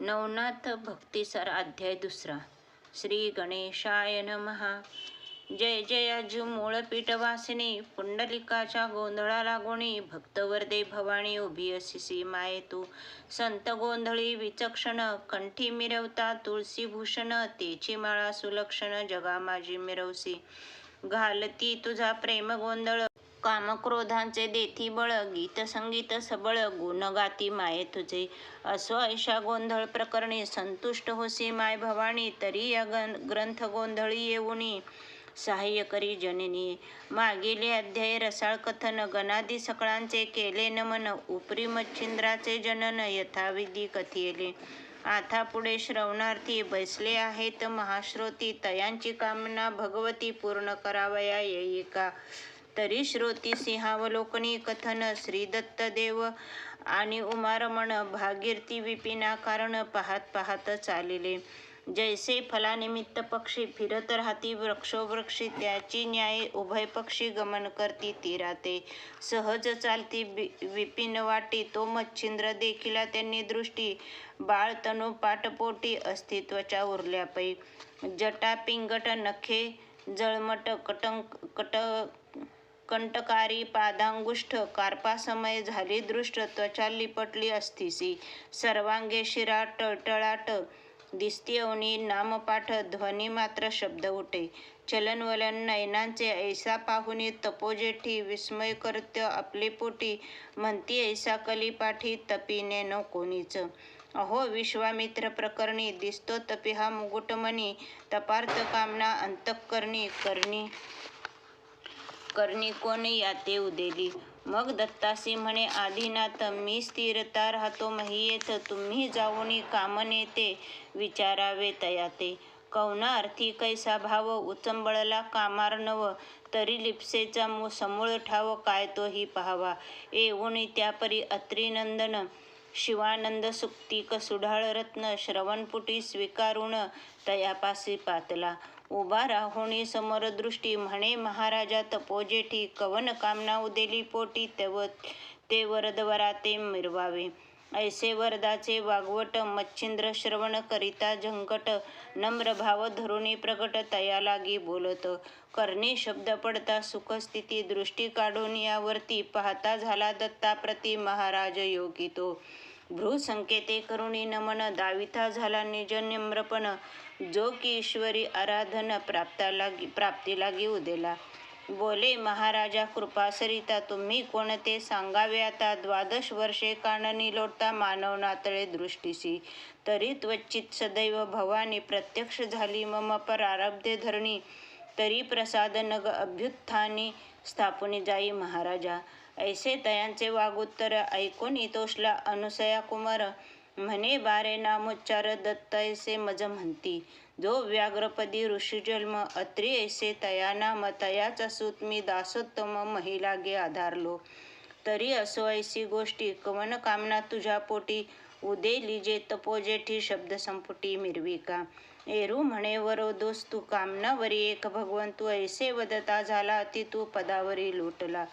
नवनाथ भक्तिसार अध्याय दुसरा. श्री गणेशाय नमहा जय जयाजू मूळपीठ वासिनी पुंडलिकाच्या गोंधळा लागोणी भक्तवर्दे भवानी उभी असिसी माये तू संत गोंधळी विचक्षण कंठी मिरवता तुळशीभूषण तेची माळा सुलक्षण जगा माझी मिरवसी घालती तुझा प्रेम गोंधळ कामक्रोधांचे देती बळ गीतसंगीत सबळ गुण गाती माये तुझे. असो ऐशा गोंधळ प्रकरणी संतुष्ट होसी माय भवानी तरी या ग्रंथ गोंधळी येऊनी. सहाय्य करी जननी. मागील अध्याय रसाळ कथन गणादी सकळांचे केले नमन उपरी मच्छिंद्राचे जनन यथाविधी कथिले आता पुढे श्रवणार्थी बैसले आहेत महाश्रोती तयांची कामना भगवती पूर्ण करावया येई का तरी श्रोती सिंहावलोकनी कथन श्री दत्त देव आणि उमारमण भागीरथी विपिना कारण पाहत पाहत चालिले. जैसे फलानिमित्त पक्षी फिरत राहती वृक्षोवृक्षी त्याची न्याय उभय पक्षी गमन करती ती राहते. सहज चालती बि- विपिन वाटी तो मच्छिंद्र देखिला त्यांनी दृष्टी बाळ तनु पाटपोटी अस्तित्वाच्या उरल्यापै. जटा पिंगट नखे जळमट कटंक कट कंटकारी पादांगुष्ठ कार्पासमय झाली दृष्ट त्वचा लिपटली असतीसी सर्वांगे शिरा टळटळाट दिसती अवनी नामपाठ ध्वनी मात्र शब्द उठे. चलनवलन नयनांचे ऐसा पाहुनी तपोजेठी विस्मय करत्य आपली पोटी म्हणती ऐसा कलिपाठी तपीने न कोणीच. अहो विश्वामित्र प्रकरणी दिसतो तपी हा मुकुटमणी तपार्थ कामना अंतकरणी करणी. करणी कोण याते उदेली? मग दत्तासी म्हणे आदिनाथ मी स्थिरता राहतो महियेत तुम्ही जाऊन कामने ते विचारावे तयाते. कवना अर्थी कैसा भाव उचंबळला कामार्णव तरी लिप्सेचा मो समूळ ठाव काय तोही पाहावा. येऊनी त्यापरी अत्रिनंदन शिवानंद सुक्तिक सुढाळ रत्न श्रवणपुटी स्वीकारून तयापासी पातला. उभा राहुणी समोर दृष्टी म्हणे महाराजा तपोजेठी कवन कामना उदेली पोटी तव ते वरदवराते मिरवावे. ऐसे वरदाचे वागवट मच्छिंद्र श्रवण करिता झंकट नम्र भाव धरुणी प्रकट तया लागी बोलत. करणे शब्द पडता सुखस्थिती दृष्टी काढून यावरती पाहता झाला दत्ताप्रती महाराज योगी तो भ्रूसंकेते करुणी नमन दाविता झाला निजन्यम्रपण जो की ईश्वरी आराधन प्राप्ताला प्राप्तीला प्राप्ती लागी उदेला बोले महाराजा कृपासरिता तुम्ही कोणते सांगावे? आता द्वादश वर्षे काननी लोटता मानव नातळे दृष्टीसी तरी त्वचित सदैव भवानी प्रत्यक्ष झाली मम परारब्धे धरणी. तरी प्रसाद नग अभ्युत्थानी स्थापुनी जाई महाराजा. ऐसे तयांचे वागुत्तर ऐकून इतोषला अनुसया कुमार म्हणे बारे नामोच्चार दत्त ऐसे मज म्हणती. जो व्याघ्रपदी ऋषीजन्म अत्री ऐसे तया नाम तयाच असूत मी दासोत्तम महिलागे आधारलो. तरी असो ऐसी गोष्टी कवन कामना तुझ्या पोटी उदे लिजे तपोजेठी शब्द संपुटी मिरविका एरू म्हणे वरो दोस्तू कामनावरी एक भगवंतू ऐसे वदता झाला अति तू पदावरी लोटला.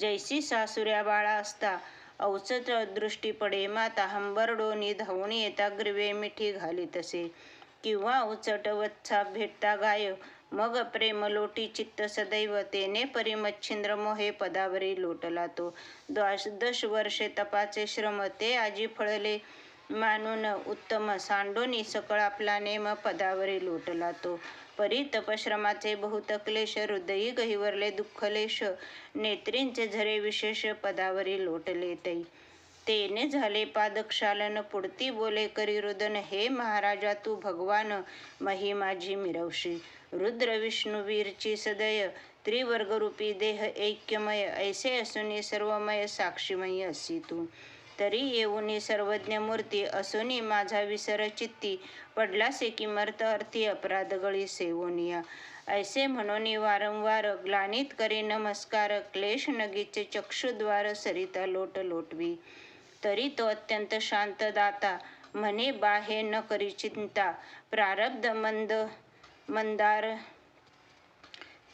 जैसी सासुऱ्या बाळा असता अवचत दृष्टी पडे माता हंबरडोनी धावून येता ग्रीवे मिठी घाली तसे. किंवा उचट वत्सा भेटता गाय मग प्रेम लोटी चित्त सदैव तेने परिमच्छिंद्र मोहे पदावरी लोटला तो. द्वादश वर्षे तपाचे श्रम ते आजी फळले मानून उत्तम सांडोनी सकळ आपला नेम पदावरी लोटला तो. परी तपश्रमाचे बहुत क्लेश हृदयी गहिवरले दुःखलेश नेत्रींचे झरे विशेष पदावरी लोटले तै. तेने झाले पादक्षालन पुढती बोले करी रुदन हे महाराजा तू भगवान मही माझी मिरवशी. रुद्र विष्णुवीरची सदय त्रिवर्गरूपी देह ऐक्यमय ऐसे असूनी सर्वमय साक्षीमय असी तू. तरी येऊनी सर्वज्ञ मूर्ती असोनी माझा विसर चित्ती पडलासे किमर्थ अर्थी अपराध गळी सेवोनिया ऐसे म्हणून वारंवार ग्लानित करी नमस्कार क्लेश नगीचे चक्षुद्वार सरिता लोट लोटवी. तरी तो अत्यंत शांत दाता म्हणे बाहे न करी चिंता. प्रारब्ध मंद मंदार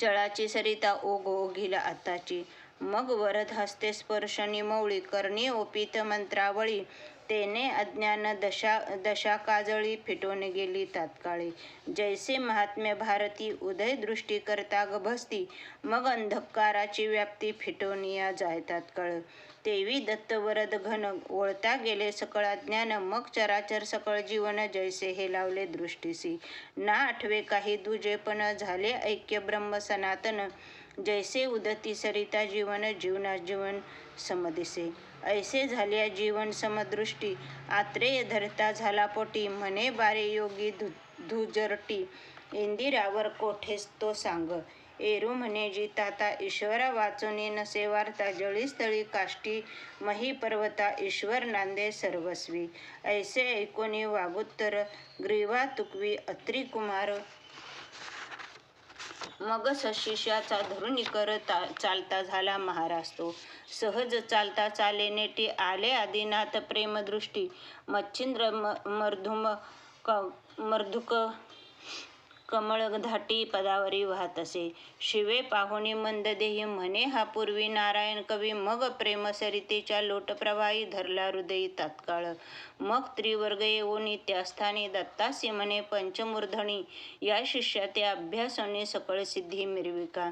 चळाची सरिता ओघ ओघिला आताची. मग वरद हस्ते स्पर्शनी मौळी करणी ओपित मंत्रावळी. तेने अज्ञान दशा दशा काजळी फिटून गेली तात्काळी. जैसे महात्म्य भारती उदय दृष्टी करता गभस्ती. मग अंधकाराची व्याप्ती फिटून या जाय तात्काळ. तेवी दत्तवरद घन ओळता गेले सकळ अज्ञान. मग चराचर सकळ जीवन जैसे हे लावले दृष्टीसी. ना आठवे काही दुजेपण झाले ऐक्य ब्रह्म सनातन. जैसे उदती सरिता जीवन जीवना जीवन समदिसे. ऐसे झाल्या जीवन समदृष्टी. आत्रेय धरता झाला पोटी. म्हणे बारे योगी धु धुजरटी. इंदिरावर कोठेस तो सांग. एरू म्हणे जी ताता ईश्वरा वाचुनी नसे वार्ता. जळीस्थळी काष्टी मही पर्वता. ईश्वर नांदे सर्वस्वी. ऐसे ऐकोनी वागुत्तर. ग्रीवा तुकवी अत्रिकुमार. मगच मग शिष्याचा धरुणी करत चालता झाला महाराज तो. सहज चालता चाले नेटी आले आदिनाथ प्रेमदृष्टी. मच्छिंद्र म मर्धुम क मर्धुक कमळ धाटी पदावरी वाहत असे. शिवे पाहुणी मंददेही म्हणे हा पूर्वी नारायण कवी मग प्रेम सरितेच्या लोटप्रवाही धरला हृदयी तात्काळ. मग त्रिवर्ग येऊनी त्या स्थानी दत्तासी म्हणे पंचमूर्धनी या शिष्या ते अभ्यासोनी सकळ सिद्धी मिरविका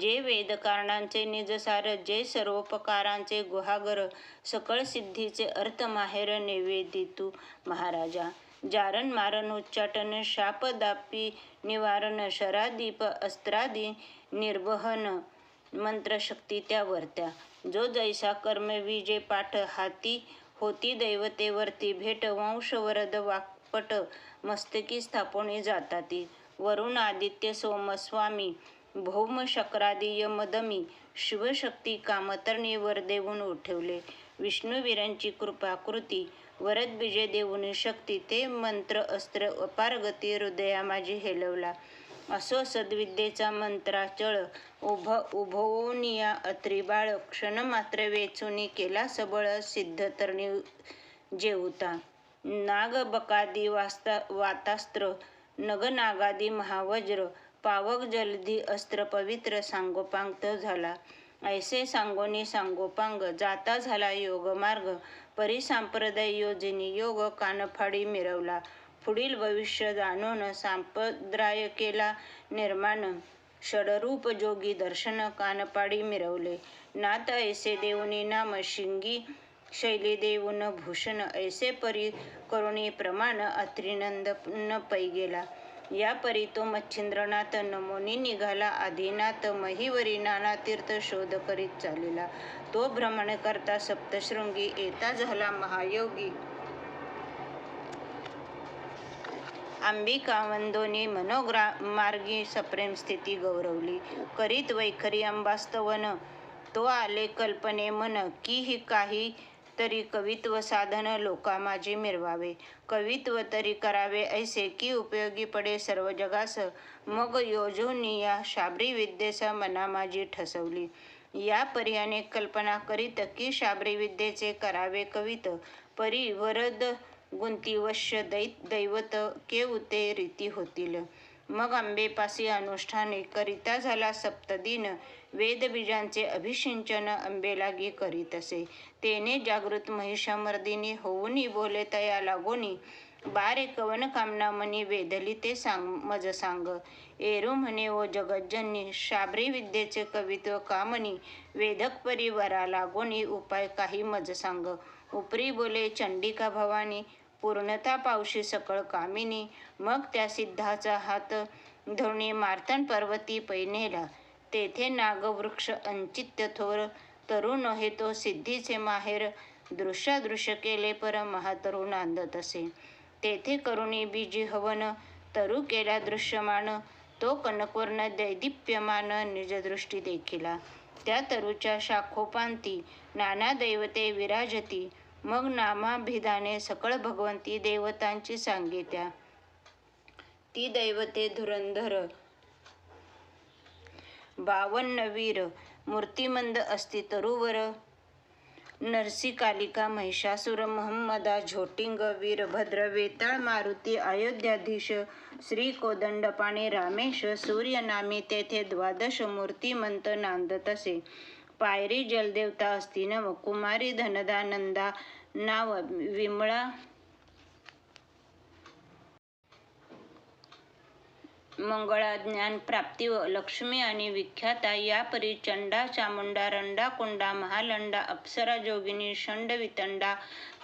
जे वेदकारणांचे निजसार जे सर्वोपकारांचे गुहागर सकळ सिद्धीचे अर्थ माहेर नैवेदितू महाराजा. जारण मारण उच्चाटन शापदापी निवारण शरादीप अस्त्रादी निर्वहन मंत्रशक्ती त्या वरत्या. जो जैसा कर्म विजे पाठ हाती होती दैवतेवरती भेट वंश वरद मस्तकी स्थापने जाताती. वरुण आदित्य सोमस्वामी भौम शक्रादी यमदमी शिवशक्ती कामतरणी वर देऊन उठवले. विष्णुवीरांची कृपाकृती वरद बीजे देऊन शक्ती ते मंत्र अस्त्र अपारगती हृदया माझी हेलवला. असो सद्विद्येचा मंत्राचळ उभ उभवनिया अत्रिबाळ क्षण मात्र वेचुनी केला सबळ सिद्ध तरणी जेवता नाग बकादी वास्ता वातास्त्र नगनागादी महावज्र पावक जलधी अस्त्र पवित्र सांगोपांग झाला. ऐसे सांगोनी सांगोपांग जाता झाला योगमार्ग परिसंप्रदाय योजनी योग कानफाडी मिरवला. पुढील भविष्य जाणून सांप्रदाय केला निर्माण षडरूप जोगी दर्शन कानपाडी मिरवले. नाथ ऐसे देऊनी नाम शिंगी शैली देऊन भूषण ऐसे परी करुणी प्रमाण अत्रिनंद न पै गेला या परी तो मच्छिंद्रनाथ नमोनी निघाला. आदिनाथ महिवरी नाना तीर्थ शोध करीत चालला. तो भ्रमण करता सप्तशृंगी येता झाला महायोगी. अंबिका वंदोनी मनोग्रा मार्गी सप्रेम स्थिती गौरवली. करीत वैखरी अंबास्तवन तो आले कल्पने मन की ही काही तरी कवित्व साधन लोका माझी मिरवावे. कवित्व तरी करावे ऐसे की उपयोगी पडे सर्व जगास. मग योजूनी या शाबरी विद्येस मना माझी ठसवली. या पर्याने कल्पना करीत की शाबरी विद्येचे करावे कवित. परी वरद गुंतीवश्य दैत दैवत केवते रीती होतील. मग आंबेपासी अनुष्ठाने करिता झाला सप्तदिन. वेदबीजांचे अभिषिंचन अंबेलागी करीत असे. तेने जागृत महिषामर्दिनी होऊनी बोले तया लागोनी. बारे कवन कामना मनी वेदली ते सांग मज सांग. एरू म्हणे ओ जगज्जनी शाबरी विद्येचे कवित्व कामनी वेदक परिवारा लागोनी उपाय काही मज सांग. उपरी बोले चंडिका भवानी पूर्णता पावशी सकळ कामिनी. मग त्या सिद्धाचा हात धरुणी मार्तन पर्वती पैनेला. तेथे नागवृक्ष अंचित्य थोर तरुण हे तो सिद्धीचे माहेर दृश्यादृश्य केले पर महातरुण नांदत असे. तेथे करुणी बीजी हवन तरु केला दृश्यमान तो कनकवर्ण दैदिप्यमान निजदृष्टी देखिला. त्या तरुच्या शाखोपांती नाना दैवते विराजती मग नामाभिधाने सकळ भगवंती देवतांची सांगित्या. ती दैवते धुरंधर बावन्न वीर मूर्तिमंद असती तरुवर नरसिकालिका महिषासुर महम्मदा झोटिंग वीरभद्र वेताळ मारुती अयोध्याधीश श्री कोदंडपाणी रामेश सूर्यनामी तेथे द्वादश मूर्तिमंत नांदत असे पायरी जलदेवता असती नव कुमारी धनदानंदा नाव विमळा मंगळा ज्ञान प्राप्ती व लक्ष्मी आणि विख्याता या परी चंडा चामुंडा रंडा कोंडा महालंडा अप्सरा जोगिनी षंड वितंडा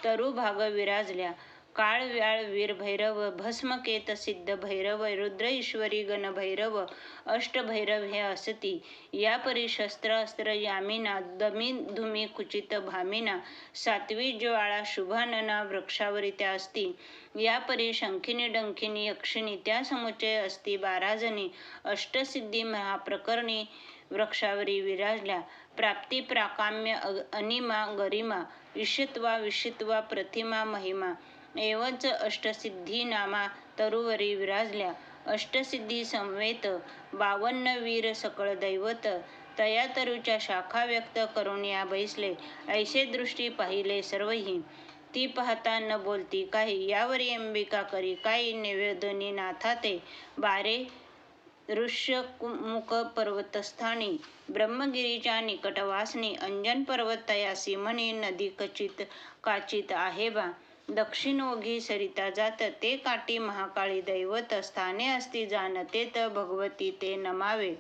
तरुभाग विराजल्या काळ व्याळ वीर भैरव भस्मकेत सिद्ध भैरव रुद्र ईश्वरी गण भैरव अष्टभैरव हे असती. या परी शस्त्र अस्त्र यामिना दमी धुमी कुचित भामिना सात्वी ज्वाळा शुभानना वृक्षावरी त्या असती. या परी शंखिनी डंखिनी यक्षिणी त्या समुचय असती बाराजणी अष्टसिद्धी महाप्रकरणी वृक्षावरी विराजल्या. प्राप्ती प्राकाम्य अनिमा गरिमा विषित्वा विषित्वा प्रतिमा महिमा एवंच अष्टसिद्धी नामा तरुवरी विराजल्या. अष्टसिद्धी समवेत बावन्न वीर सकळ दैवत तया तरुच्या शाखा व्यक्त करून या बैसले. ऐसे दृष्टी पाहिले सर्वही. ती पाहता न बोलती काही. यावरी अंबिका करी काही निवेदनी नाथा ते बारे ऋष्यमुख पर्वतस्थानी ब्रह्मगिरीच्या निकटवासनी अंजन पर्वत तयासी म्हणे नदी कचित काचित आहे बा. दक्षिण ओघी सरिता जात ते काठी महाकाळी दैवत स्थाने असती जाणते त भगवती ते नमावे.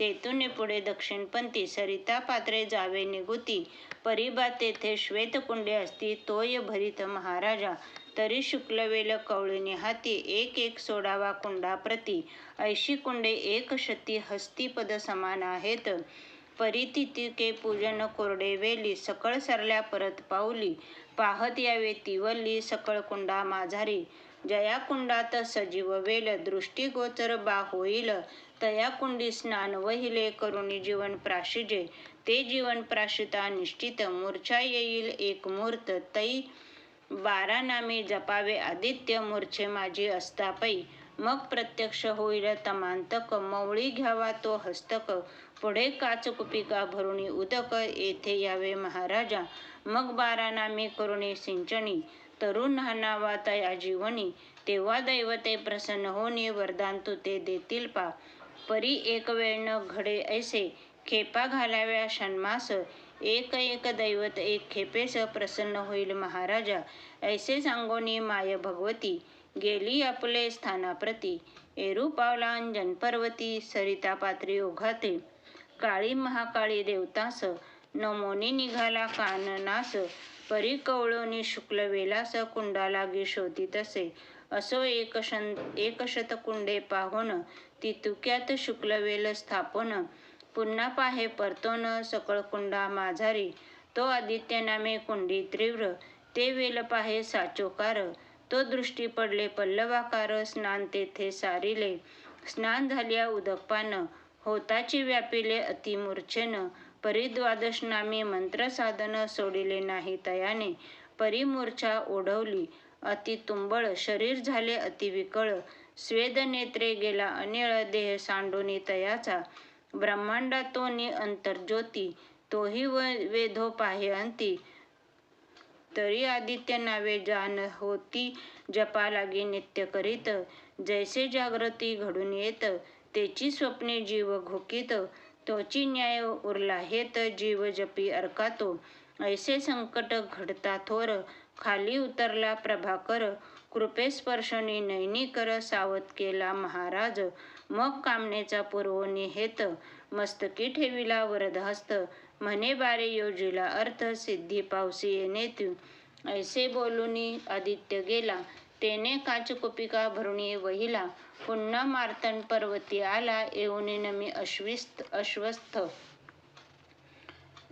तेथून पुढे दक्षिणपंथी सरिता पात्रे जावे निगुती. परिबा तेथे श्वेतकुंडे असती तोय भरित महाराजा. तरी शुक्लवेल कवळीने हाती एक एक सोडावा कुंडाप्रती. ऐशी कुंडे एक शती हस्तीपद समान आहेत. परितितिके पूजन कोरडे वेली सकळ सरल्या परत पाऊली. पाहत यावे तिवल्ली सकळ कुंडा माझारी जया कुंडात सजीव वेल दृष्टीगोचर बा होईल. तया कुंडी स्नान वहिले करुणी जीवन प्राशिजे. ते जीवन प्राशिता निश्चित मूर्छा येईल एक मूर्त तै बारा नामे जपावे आदित्य मूर्छे माझी अस्तापै मग प्रत्यक्ष होईल तमांतक मवळी घ्यावा तो हस्तक. पुढे काचकुपिका भरुणी उदक येथे यावे महाराजा. मग बारा नामे करुणी सिंचनी तरुण न्हाणावा तया जीवनी. तेव्हा दैवते प्रसन्न होणे वरदान तू ते देतील पा. परी एक वेळ न घडे ऐसे खेपा घालाव्या षण्मास. एक एक दैवत एक खेपेस प्रसन्न होईल महाराजा. ऐसे सांगोनी माय भगवती. गेली आपले स्थानाप्रती. एरू पावला पर्वती सरिता पात्री ओघाते काळी महाकाळी देवतास नमोनी निघाला काननास परी कवळोनी शुक्ल वेलास कुंडा लागी शोधी तसे. असो एक शन एक कुंडे पाहोन तितुक्यात शुक्लवेल स्थापन पुन्हा पाहे परतोन सकळ कुंडा माझारी. तो आदित्य नामे कुंडी तीव्र ते वेल पाहे साचोकार तो दृष्टी पडले. पल्लवाकार स्नान तेथे सारिले. स्नान झाल्या उदकपानं होताची व्यापिले अतिमूर्छेनं. परिद्वादश नामी मंत्र साधन सोडिले नाही तयाने. परिमूर्छा ओढवली. अति तुंबळ. शरीर झाले अतिविकळ स्वेद नेत्रे गेला अनिळ. देह सांडोनी तयाचा. ब्रह्मांडातोनी अंतर्ज्योती. तोही व वेधो पाहे अंती. तरी आदित्य नावे जाण होती जपा लागी नित्य करीत. जैसे जागृती घडून येत तेची स्वप्ने जीव घोकीत. तोची न्याय उरला हेत जीव जपी अर्कातो. ऐसे संकट घडता थोर खाली उतरला प्रभाकर. कृपे स्पर्शनी नैनी कर सावध केला महाराज. मग कामनेचा पुरवणी हेत मस्तकी ठेविला वरदहस्त. म्हणे बारे योजिला अर्थ सिद्धी पावसी येणे तू ऐसे बोलूनी आदित्य गेला. तेने काचकुपिका भरुणी वहिला. पुन्हा मार्तन पर्वती आला. येऊन नमी अश्विस्त अश्वस्थ.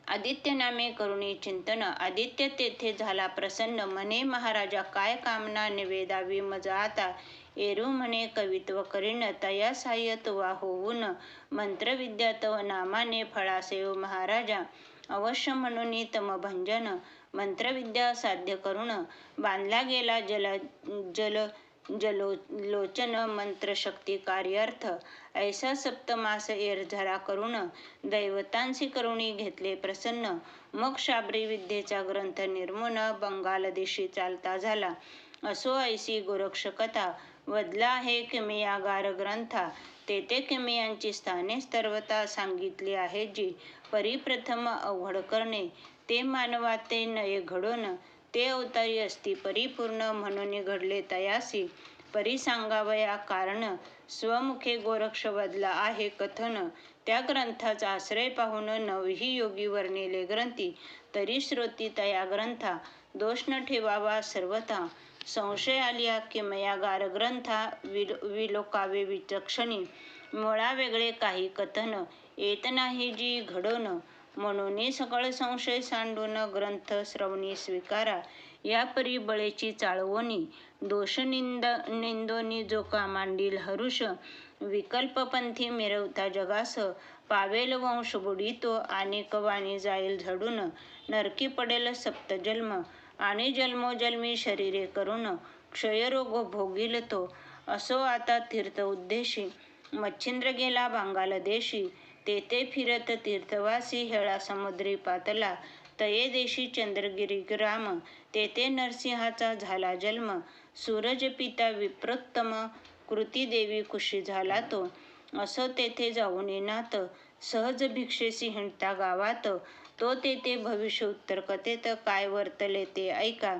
आदित्य नामे करुणी चिंतन. आदित्य तेथे झाला प्रसन्न. म्हणे महाराजा काय कामना निवेदावी मजा आता? एरू म्हणे कवित्व करीन तया साह्य वा होऊन. मंत्रविद्या तव नामाने फळासेव महाराजा. अवश्य म्हणून तमभंजन मंत्रविद्या साध्य करून बांधला गेला जल जल जलोलोचन मंत्रशक्ती कार्यार्थ. ऐसा सप्तमास एरझरा करून दैवतांशी करुणी. घेतले प्रसन्न. मग शाबरी विद्येचा ग्रंथ निर्मून बंगालदेशी चालता झाला. असो ऐसी गोरक्षकथा वदला आहे किमयागार ग्रंथा तेथे किमयांची स्थाने सर्वता सांगितली आहे जी परिप्रथम अवघड करणे ते मानवाते नये घडून ते अवतारी असती परिपूर्ण म्हणून घडले तयासी. परी सांगावया कारण स्वमुखे गोरक्ष बदला आहे कथन. त्या ग्रंथाचा आश्रय पाहून नवही योगी वर्णिले ग्रंथी तरी श्रोती तया ग्रंथा. दोष न ठेवावा सर्वथा. संशय आलिया किमया गार विल विलोकावे विचक्षणी. मुळा वेगळे काही कथन. येत नाही जी घडोन. म्हणून सकळ संशय सांडून ग्रंथ श्रवणी स्वीकारा. या परी बळेची चाळवणी. दोष निंद निंदोनी जो का मांडील हरुष. विकल्पपंथी मिरवता जगास. पावेल वंश बुडितो आणि कवानी जाईल झडून. नरकी पडेल सप्तजन्म. आणि जन्मोजन्मी शरीरे करून क्षयरोग भोगील तो असो आता तीर्थ उद्देशी. मच्छिंद्र गेला बांगाल देशी. तेथे फिरत तीर्थवासी हेळा समुद्री पातला. तये देशी चंद्रगिरी ग्राम. तेथे नरसिंहाचा झाला जन्म. सूरज पिता विप्रोत्तम. कृती देवी कुशी झाला तो. असो तेथे जाऊन येनात सहज भिक्षेसी हिंडता गावात. तो तेथे भविष्य उत्तर कथेत काय वर्तले ते ऐका.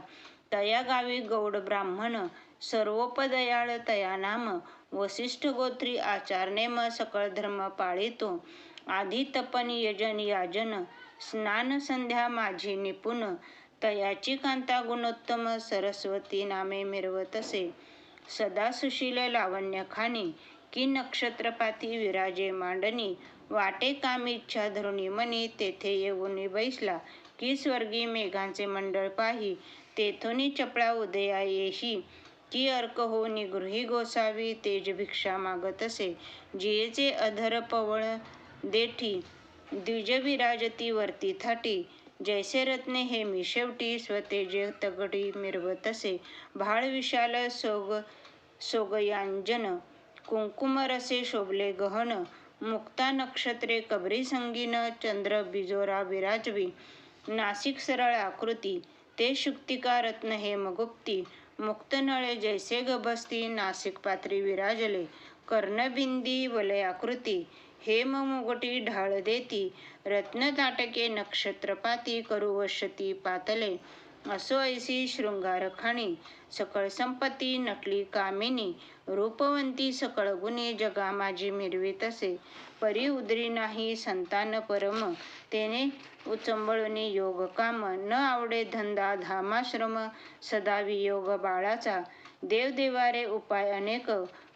तया गावी गौड ब्राह्मण सर्वोपदयाळ तया नाम वसिष्ठ गोत्री आचार नेम सकळ धर्म पाळितो. आधी तपन यजन याजन स्नान संध्या माझी निपुण तयाची कांता गुणोत्तम सरस्वती नामे मिरवत असे. सदा सुशील लावण्य खाणी की नक्षत्रपाती विराजे मांडणी. वाटे काम इच्छा धरुणी मनी तेथे येऊन बैसला की स्वर्गी मेघांचे मंडळ पाही. तेथुनी चपळा उदया येशी की अर्क हो निगृही गोसावी तेज भिक्षा मागत असे. जियेचे अधर पवळ देठी. द्विज विराजती वरती थाटी. जैसे रत्ने हे मी शेवटी स्वतेजे तगडी मिरवत असे. भाळ विशाल सोग सोगयांजन. कुंकुम रसे शोभले गहन मुक्ता नक्षत्रे कबरी संगीन चंद्र बिजोरा विराजवी नासिक सरळ आकृती ते शुक्तिका रत्न हे मगुप्ती मुक्तनळे जैसे गभस्ती नासिक पात्री विराजले कर्णबिंदी वलयाकृती हेम मुगटी ढाळ देती रत्नताटके नक्षत्रपाती करू वशती पातले असो ऐसी शृंगार खाणी सकळ संपत्ती नटली कामिनी रूपवंती सकळ गुणी जगा माझी मिरवी असे परी उदरी नाही संतान परम तेने उचंबळणी योग काम. न आवडे धंदा धामाश्रम सदा वियोग बाळाचा. देवदेवारे उपाय अनेक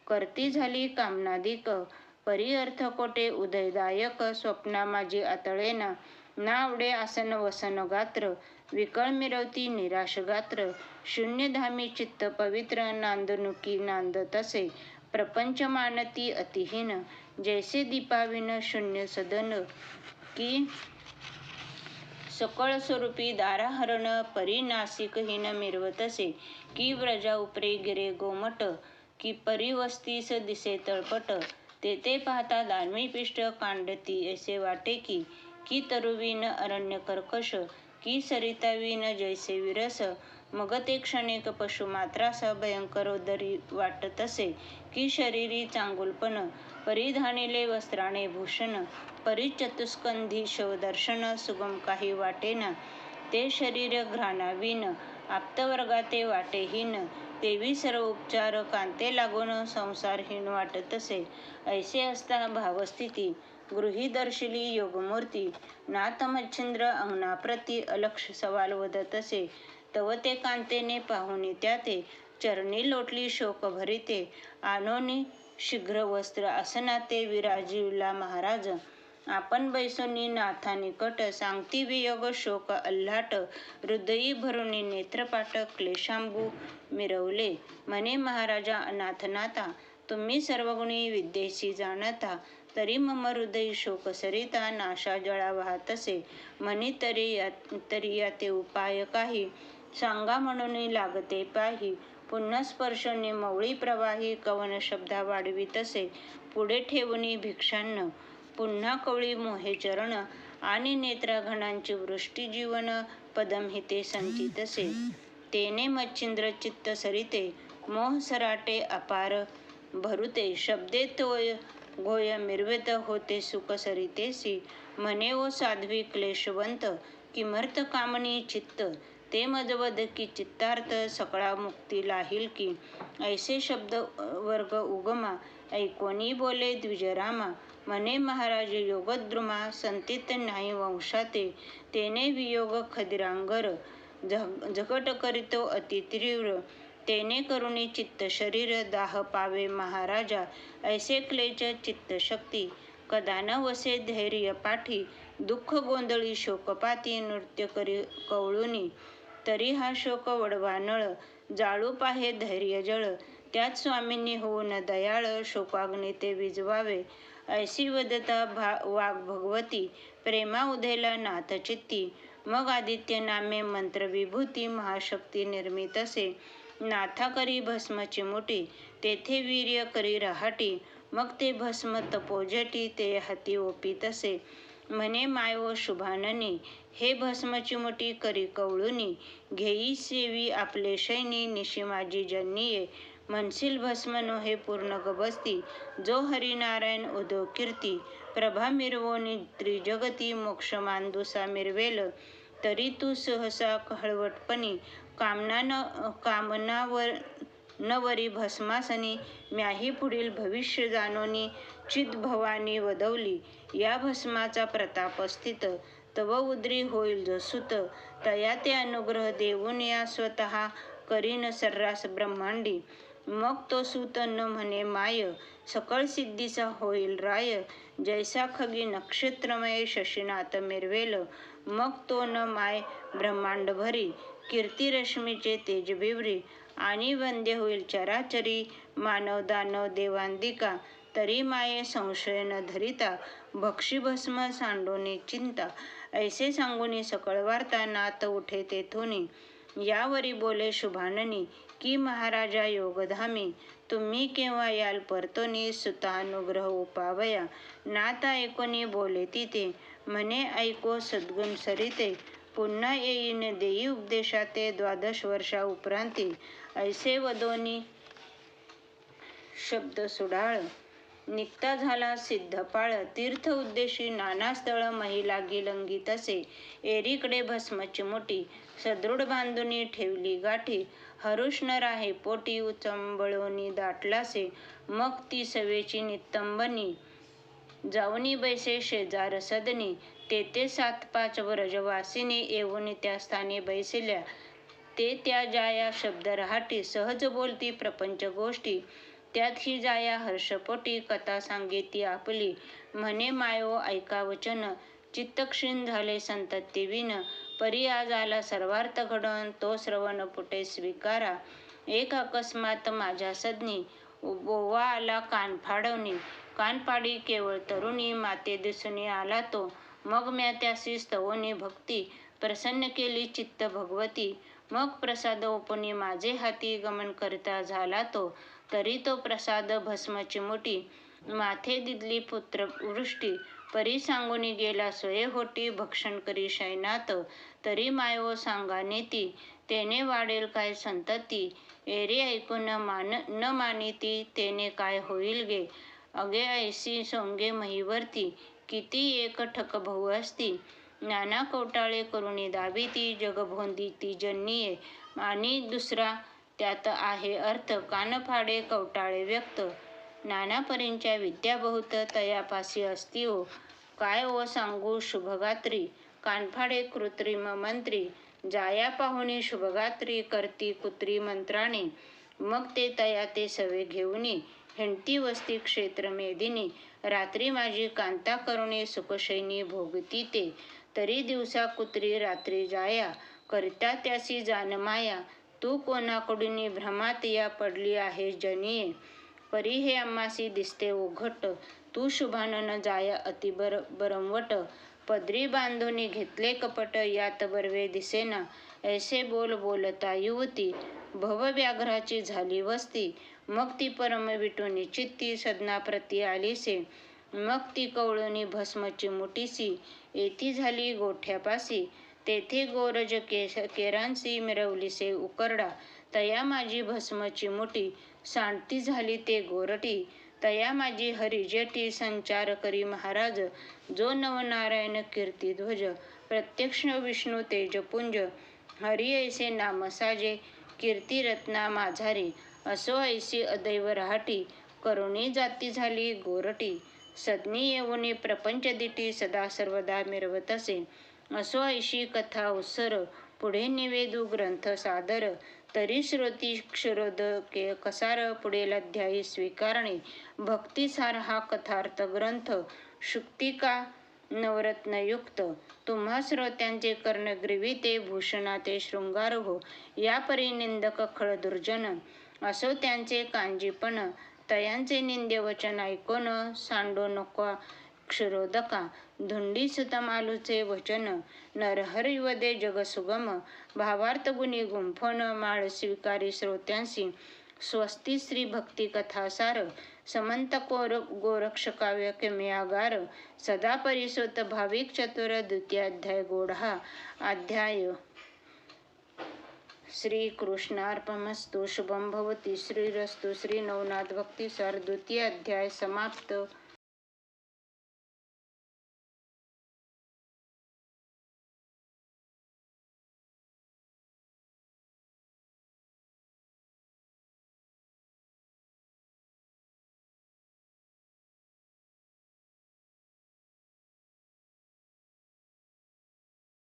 करती झाली कामनादिक. परी अर्थ कोटे उदयदायक स्वप्ना माझी आतळेना. ना आवडे आसन वसन गात्र विकळ मिरवती निराश गात्र शून्य धामी चित्त पवित्र नांदनुकी नांदत असे. प्रपंच मानती अतिहीन जैसे दीपाविन शून्य सदन की सकळ स्वरूपी दाराहरण परी नासिकहीन मिरवतसे की व्रजा उपरे गिरे गोमट की परिवस्तीस दिसे तळपट तेथे पाहता दानवी पिष्ट कांडती ऐसे वाटे की की तरुवीन अरण्य कर्कश की सरिता विन जैसे विरस मग ते क्षणिक पशु मात्रास भयंकर उदरी वाटत असे की शरीरी चांगुलपण परिधानिले वस्त्राने भूषण परिचतुस्कंधी शवदर्शन सुगम काही वाटेना ते शरीर घ्राणावीन आप्तवर्गाते वाटेहीन तेवी सर्व उपचार कांते लागून संसारहीन वाटत असे ऐसे असता भावस्थिती गृहीदर्शिली योगमूर्ती. नाथमच्छिंद्र अंगणाप्रती अलक्ष सवाल वदतसे तव ते कांतेने पाहुनी त्याते चरणी लोटली शोक भरिते. आनोनी शीघ्र वस्त्र आसनाते विराजिवला महाराज. आपण बैसोनी नाथा निकट सांगती वियोग शोक अल्हाट. हृदयी भरुनी नेत्रपाट क्लेशांबू मिरवले. म्हणे महाराजा अनाथनाथा तुम्ही सर्वगुणी विद्येशी जाणता. तरी मम हृदय शोक सरिता नाशा जळा वाहत असे. म्हणी तरी तरी या ते उपाय काही. सांगा म्हणून लागते पाही. पुन्हा स्पर्शने मवळी प्रवाही कवन शब्दा वाढवीत असे. पुढे ठेवणी भिक्षांन पुन्हा कवळी मोहे चरण. आणि नेत्राघणांची वृष्टी जीवन संचित असे. तेने मच्छिंद्र चित्त सरिते. मोह सराटे अपार. भरुते शब्दे तोय गोय मिरवेत होते सुख सरितेसी म्हणे ओ साध्वी क्लेशवंत किमर्थ कामनी चित्त. ते मजवद की चित्तार्थ सकळा मुक्ती लाहील की. ऐसे शब्द वर्ग उगमा ऐकोनी बोले द्विजरामा. म्हणे महाराज योगद्रुमा संतीत नाही वंशाते. तेने वियोग खदिरांगर झगट करीतो अति तीव्र तेने करुणी चित्त शरीर दाह पावे महाराजा ऐसे क्लेच चित्तशक्ती. कदा न वसे धैर्य पाठी दुःख गोंधळी शोकपाती नृत्य करी कवळुनी. तरी हा शोक वडवा नळ जाळू पाहे धैर्य जळ. त्यात स्वामींनी होऊन दयाळ शोकाग्नी ते विजवावे. ऐसी वदता भा वाग भगवती प्रेमा उधेला नाथ चित्ती. मग आदित्य नामे मंत्र विभूती महाशक्ती निर्मित असे. नाथा करी भस्मची मुठी तेथे वीर्य करी रहाटी मग ते भस्म तपोजटी ते हाती ओपी तसे. म्हणे माय व शुभाननी हे भस्मची मुठी करी कवळुनी घेई सेवी आपले शैनी निशी माझी जन्निये. म्हणशील भस्म नो हे पूर्ण गबस्ती जो हरिनारायण उदो कीर्ती. प्रभा मिरवोनी त्रिजगती मोक्ष मांदुसा मिरवेल तरी तू सहसा हळवटपणी कामना न कामनावर नवरी भस्मासनी म्याही पुढील भविष्य जाणोनी चितभवानी वदवली. या भस्माचा प्रताप स्थित तव उद्री होईल जसुत. तया ते अनुग्रह देऊन या स्वतः करीन सर्रास ब्रह्मांडी. मग तो सुत न म्हणे माय सकळ सिद्धीचा होईल राय. जैसा खगी नक्षत्रमय शशीनाथ मिरवेल. मग तो न माय ब्रह्मांड भरी. कीर्ती रश्मीचे आणि वंद्य होईल चराचरी मानव दानव देवांदिका तरी माये संशय न धरिता भक्षी भस्म सांडोनी चिंता ऐसे सांगुनी सकळ वार्ता नात उठे तेथोनी यावरी बोले शुभाननी की महाराजा योगधामी तुम्ही केव्हा याल परतोनी सुतानुग्रह उपावया. नात ऐकोनी बोले तिथे म्हणे ऐको सद्गुण सरिते पुन्हा येईन देई उपदेशाते द्वादश वर्षा उपरांती. ऐसे वदोनी शब्द सुडाळ. निघता झाला सिद्धपाळ. तीर्थ उद्देशी नाना स्थळ महिला गिलंगी तसे. एरीकडे भस्मची मोठी. सदृढ बांधुनी ठेवली गाठी. हरुष्ण राहे पोटी उचंबळोनी दाटलासे. मग ती सवेची नितंबनी जाऊनी बैसे शेजार सदनी. तेथे सात पाच व्रजवासिनी येऊन त्या स्थानी बैसल्या. ते त्या जाया शब्द रहाटी सहज बोलती प्रपंच गोष्टी. त्यात ही जाया हर्षपोटी कथा सांगिती आपली. म्हणे मायो ऐका वचन. चित्तक्षीण झाले संतती विन परी आज आला सर्वार्थ घडून तो श्रवण पुटे स्वीकारा. एक अकस्मात माझ्या सदनी बोवा आला कान फाडवणी कानपाडी केवळ तरुणी माते दिसून आला तो. मग म्या त्यासी स्तवोनी भक्ती प्रसन्न केली चित्त भगवती. मग प्रसाद ओपनी माझे हाती गमन करता झाला तो. तरी तो प्रसाद भस्मची मुठी माथे दिदली पुत्र वृष्टी. परी सांगून गेला सोये होटी भक्षण करी शैनात तरी मायव सांगा नेती तेने वाढेल काय संतती? एरे ऐकून मान न मानिती तेने काय होईल गे? अगे ऐसी सोंगे महीवरती. किती एक ठक भाऊ असती नाना कवटाळे करुणी दाबीती जगभोंदी ती जन्निये आणि दुसरा त्यात आहे अर्थ. कानफाडे कवटाळे व्यक्त. नाना परींच्या विद्या बहुत तयापासी असती हो. काय ओ सांगू शुभगात्री? कानफाडे कृत्रिम मंत्री. जाया पाहुणे शुभगात्री करती कुत्री मंत्राने. मग ते तया ते सवे घेऊनी हिंडती वस्ती क्षेत्र मेदिनी. रात्री माझी कांता करुणी सुखशैनी भोगती ते. तरी दिवसा कुत्री रात्री जाया करता त्यासी जानमाया. तू कोणाकडून भ्रमात या पडली आहे जनिये. परी हे आम्हासी दिसते ओघट तू शुभानन जाया अति बर बरमवट पदरी बांधोनी घेतले कपट यात बरवे दिसेना. ऐसे बोल बोलता युवती. भवव्याघ्राची झाली वस्ती. मग ती परम विटुनी चित्ती सदनाप्रती आलीसे. मग ती कवळुनी भस्मची मुठीसी. येती झाली गोठ्यापासी. तेथे गोरज केस केरांसी मिरवलीसे उकरडा. तया माझी भस्मची मुठी. सांडती झाली ते गोरटी. तया माझी हरिजटी संचार करी महाराज. जो नवनारायण कीर्तिध्वज प्रत्यक्ष विष्णू तेजपुंज. हरि ऐसे नाम साजे. कीर्तिरत्ना माझारी. असो ऐसी अदैव रहाटी. करुणी जाती झाली गोरटी. सदनी येऊनी प्रपंच दिटी सदा सर्वदा मिरवत असे. असो ऐशी कथा उत्सर पुढे निवेदू ग्रंथ सादर. तरी श्रोती क्षरोदके कसार पुढील अध्यायी स्वीकारणे. भक्तिसार हा कथार्थ ग्रंथ. शुक्तिका नवरत्नयुक्त तुम्हा श्रोत्यांचे कर्णग्रीवी भूषणाते शृंगार हो. या परी निंदक खळ दुर्जन. असो त्यांचे कांजीपण तयांचे निंदे वचन ऐकोन सांडो नको क्षिरोदका. धुंडी सुतमालूचे वचन नरहरी वदे जगसुगम भावार्थ गुणी गुंफण माळ स्वीकारी श्रोत्यांशी. स्वस्ती श्री भक्ती कथासार समंत कोर गोरक्ष काव्य किम्यागार सदा परिसोत भाविक चतुर द्वितीयाध्याय गोढा. अध्याय श्रीकृष्णार्पमस्तु शुभं शुभम भवती। श्रीरस्तु श्री नवनाथ भक्तिसार द्वितीय अध्याय समाप्त।